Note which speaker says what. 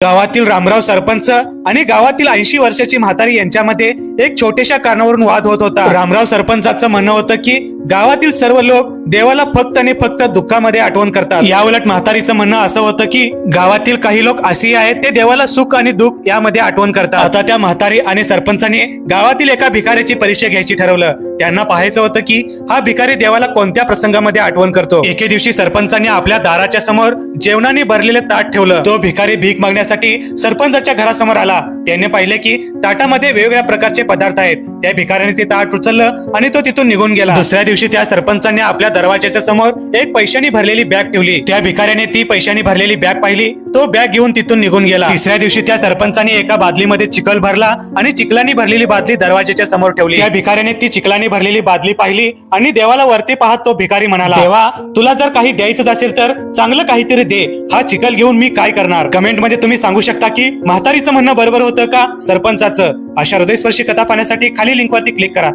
Speaker 1: गावातील रामराव सरपंच आणि गावातील ऐंशी वर्षाची म्हातारी यांच्यामध्ये एक छोट्याशा कारणावरून वाद होत होता. रामराव सरपंचाचं म्हणणं होतं की गावातील सर्व लोक देवाला फक्त आणि फक्त दुःखामध्ये आठवण करतात. या उलट म्हातारीचं म्हणणं असं होतं की गावातील काही लोक अशी आहेत ते देवाला सुख आणि दुःख यामध्ये आठवण करतात. आता त्या म्हातारी आणि सरपंचाने गावातील एका भिकाऱ्याची परीक्षा घ्यायची ठरवलं. त्यांना पाहायचं होतं की हा भिकारी देवाला कोणत्या प्रसंगामध्ये आठवण करतो? एके दिवशी सरपंचाने आपल्या दाराच्या समोर जेवणाने भरलेले ताट ठेवलं. तो भिकारी भीक मागण्यासाठी सरपंचाच्या घरासमोर आला. lá त्याने पाहिले की ताटामध्ये वेगवेगळ्या प्रकारचे पदार्थ आहेत. त्या भिकाऱ्याने ते ताट उचललं आणि तो तिथून निघून गेला. दुसऱ्या दिवशी त्या सरपंचाने आपल्या दरवाजाच्या समोर एक पैशानी भरलेली बॅग ठेवली. त्या भिकाऱ्याने ती पैशानी भरलेली बॅग पाहिली. तो बॅग घेऊन तिथून निघून गेला. तिसऱ्या दिवशी त्या सरपंचाने एका बादलीमध्ये चिखल भरला आणि चिखलानी भरलेली बादली दरवाजाच्या समोर ठेवली. त्या भिकाऱ्याने ती चिखलानी भरलेली बादली पाहिली आणि देवाला वरती पाहत तो भिकारी म्हणाला देवा तुला जर काही द्यायचंच असेल तर चांगलं काहीतरी दे. हा चिखल घेऊन मी काय करणार? कमेंटमध्ये तुम्ही सांगू शकता की म्हातारीचं म्हणणं बरोबर होतं का? सरपंचाचं. अशा हृदयस्पर्शी कथा पाहण्यासाठी खाली लिंकवरती क्लिक करा.